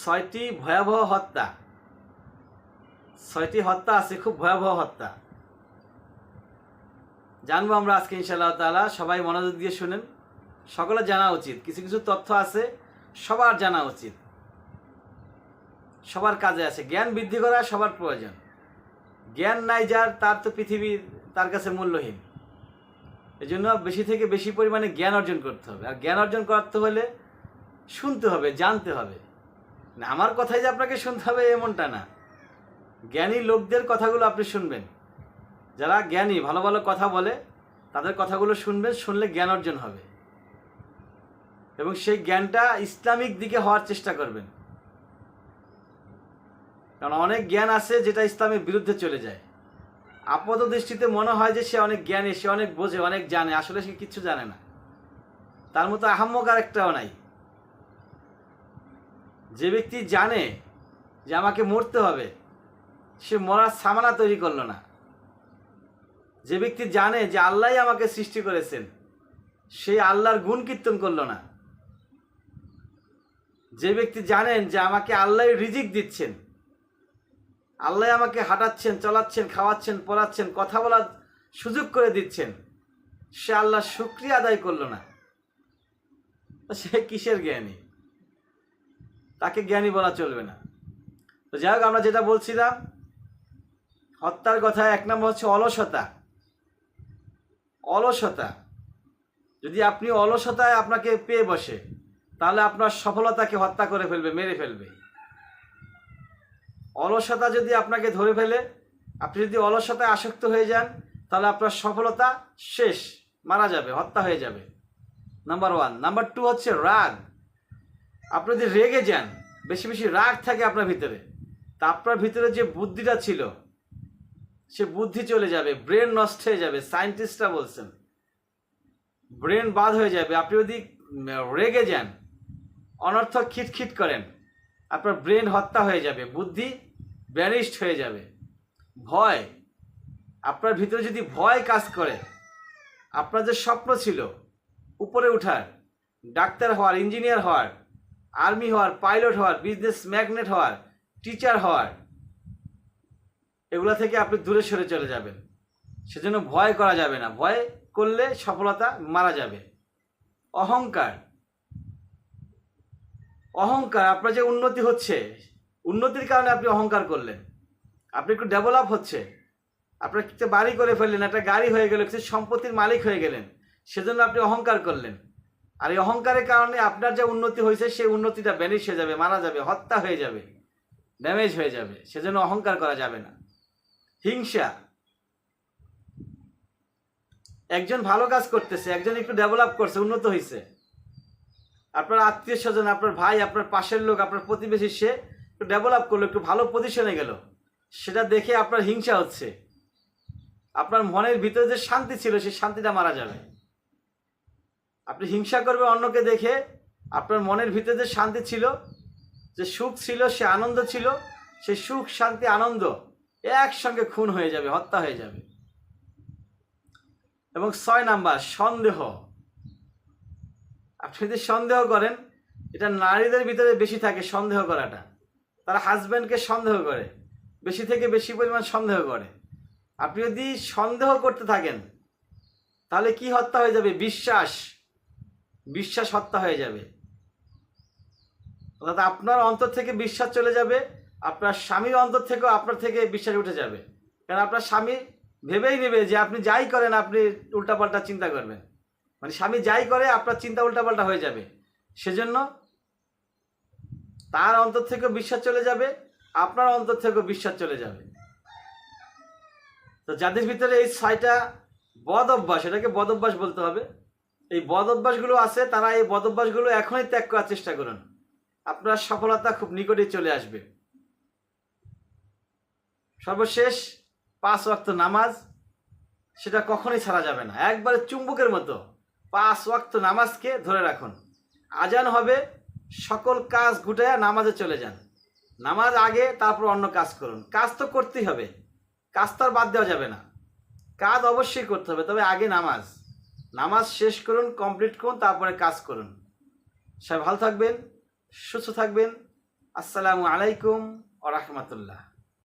ছয়টি ভয়াবহ হত্যা। ছয়টি হত্যা আছে, খুব ভয়াবহ হত্যা। জানব আমরা আজকে ইনশাআল্লাহ তাআলা, সবাই মনোযোগ দিয়ে শুনেন। সকলে জানা উচিত, কিছু কিছু তথ্য আছে, সবার জানা উচিত। সবার কাজে আছে, জ্ঞান বৃদ্ধি করা সবার প্রয়োজন। জ্ঞান নাই যার, তার তো পৃথিবী তার কাছে মূল্যহীন। এই জন্য বেশি থেকে বেশি পরিমাণে জ্ঞান অর্জন করতে হবে। আর জ্ঞান অর্জন করতে হলে শুনতে হবে, জানতে হবে। না, আমার কথাই যে আপনাকে শুনতে হবে এমনটা না। জ্ঞানী লোকদের কথাগুলো আপনি শুনবেন। যারা জ্ঞানী, ভালো ভালো কথা বলে, তাদের কথাগুলো শুনবেন, শুনলে জ্ঞান অর্জন হবে। এবং সেই জ্ঞানটা ইসলামিক দিকে হওয়ার চেষ্টা করবেন। কারণ অনেক জ্ঞান আছে যেটা ইসলামের বিরুদ্ধে চলে যায়। আপাত দৃষ্টিতে মনে হয় যে সে অনেক জ্ঞানী, সে অনেক বোঝে, অনেক জানে, আসলে সে কিচ্ছু জানে না। তার মতো আহাম্মক আর একটাও নাই। যে ব্যক্তি জানে যে আমাকে মরতে হবে, সে মরার সামানা তৈরি করল না। যে ব্যক্তি জানে যে আল্লাহই আমাকে সৃষ্টি করেছেন সেই আল্লাহর গুণ কীর্তন করল না। যে ব্যক্তি জানেন যে আমাকে আল্লাহ রিজিক দিচ্ছেন, আল্লাহ আমাকে হাঁটাচ্ছেন, চলাচ্ছেন, খাওয়াচ্ছেন, পড়াচ্ছেন, কথা বলার সুযোগ করে দিচ্ছেন, সে আল্লাহ শুক্রিয়া আদায় করল না। সে কিসের জ্ঞানী? তাকে জ্ঞানী বলা চলবে না। তো যাই হোক, আমরা যেটা বলছিলাম, হত্যার কথা এক নম্বর হচ্ছে অলসতা। অলসতা। যদি আপনি অলসতায় আপনাকে পেয়ে বসে, তাহলে আপনার সফলতাকে হত্যা করে ফেলবে, মেরে ফেলবে। অলসতা যদি আপনাকে ধরে ফেলে, আপনি যদি অলসতায় আসক্ত হয়ে যান, তাহলে আপনার সফলতা শেষ, মারা যাবে, হত্যা হয়ে যাবে। নাম্বার ওয়ান নাম্বার টু হচ্ছে রাগ। আপনি যদি রেগে যান, বেশি বেশি রাগ থাকে আপনার ভিতরে। তা আপনার ভিতরে যে বুদ্ধিটা ছিল, সে বুদ্ধি চলে যাবে, ব্রেন নষ্ট হয়ে যাবে, সায়েন্টিস্টরা বলছেন। ব্রেন বাদ হয়ে যাবে, আপনি যদি রেগে যান, অনর্থক খিটখিট করেন, আপনার ব্রেন হত্যা হয়ে যাবে, বুদ্ধি ব্যানিস্ট হয়ে যাবে। ভয়, আপনার ভিতরে যদি ভয় কাজ করে, আপনার যে স্বপ্ন ছিল, উপরে ওঠার ডাক্তার হওয়ার, ইঞ্জিনিয়ার হওয়ার আর্মি হওয়ার, পাইলট হওয়ার, বিজনেস ম্যাগনেট হওয়ার, টিচার হওয়ার, এগুলা থেকে আপনি দূরে সরে চলে যাবেন। সেজন্য ভয় করা যাবে না। ভয় করলে সফলতা মারা যাবে। অহংকার। অহংকার, আপনার যে উন্নতি হচ্ছে, উন্নতির কারণে আপনি অহংকার করলেন। আপনি একটু ডেভেলপ হচ্ছে। আপনার একটা বাড়ি করে ফেললেন, একটা গাড়ি হয়ে গেল কিছু সম্পত্তির মালিক হয়ে গেলেন। সেজন্য আপনি অহংকার করলেন। আর এই অহংকারের কারণে আপনার যে উন্নতি হয়েছে, সেই উন্নতিটা ব্যানিশ হয়ে যাবে, মারা যাবে, হত্যা হয়ে যাবে ড্যামেজ হয়ে যাবে। সেজন্য অহংকার করা যাবে না। হিংসা। একজন ভালো কাজ করতেছে, একজন একটু ডেভেলপ করছে, উন্নত হয়েছে আপনার আত্মীয় স্বজন, আপনার ভাই, আপনার পাশের লোক, আপনার প্রতিবেশী, সে একটু ডেভেলপ করল, একটু ভালো পজিশনে গেল। সেটা দেখে আপনার হিংসা হচ্ছে। আপনার মনের ভিতরে যে শান্তি ছিল, সেই শান্তিটা মারা যাবে। আপনি হিংসা করবে অন্যকে দেখে আপনার মনের ভিতরে যে শান্তি ছিল, যে সুখ ছিল, সে আনন্দ ছিল, সে সুখ, শান্তি, আনন্দ একসঙ্গে খুন হয়ে যাবে, হত্যা হয়ে যাবে। এবং ছয় নাম্বার, সন্দেহ। আপনি যদি সন্দেহ করেন, এটা নারীদের ভিতরে বেশি থাকে সন্দেহ করাটা। তারা হাজব্যান্ডকে সন্দেহ করে, বেশি থেকে বেশি পরিমাণ সন্দেহ করে। আপনি যদি সন্দেহ করতে থাকেন, তাহলে কি হত্যা হয়ে যাবে? বিশ্বাস। বিশ্বাস হত্যা হয়ে যাবে। অর্থাৎ আপনার অন্তর থেকে বিশ্বাস চলে যাবে, আপনার স্বামীর অন্তর থেকেও আপনার থেকে বিশ্বাস উঠে যাবে। কারণ আপনার স্বামী ভেবেই নেবে যে আপনি যাই করেন, আপনি উল্টাপাল্টা চিন্তা করবেন। মানে স্বামী যাই করে, আপনার চিন্তা উল্টাপাল্টা হয়ে যাবে। সেজন্য তার অন্তর থেকেও বিশ্বাস চলে যাবে, আপনার অন্তর থেকেও বিশ্বাস চলে যাবে। তো যাদের ভিতরে এই ছয়টা বদ অভ্যাস, এটাকে বদ অভ্যাস বলতে হবে। এই বদ অভ্যাসগুলো আছে, তারা এই বদ অভ্যাসগুলো এখনই ত্যাগ করার চেষ্টা করুন। আপনার সফলতা খুব নিকটে চলে আসবে। সর্বশেষ পাঁচ ওয়াক্ত নামাজ, সেটা কখনোই ছাড়া যাবে না। একবারে চুম্বকের মতো পাঁচ ওয়াক্ত নামাজকে ধরে রাখুন। আজান হবে, সকল কাজ গুটায় নামাজে চলে যান। নামাজ আগে, তারপর অন্য কাজ করুন। কাজ তো করতেই হবে। কাজ তো আর বাদ দেওয়া যাবে না। কাজ অবশ্যই করতে হবে, তবে আগে নামাজ। নামাজ শেষ করুন কমপ্লিট করুন, তারপরে কাজ করুন। সবাই ভালো থাকবেন, সুস্থ থাকবেন। আসসালামু আলাইকুম ও রাহমাতুল্লাহ।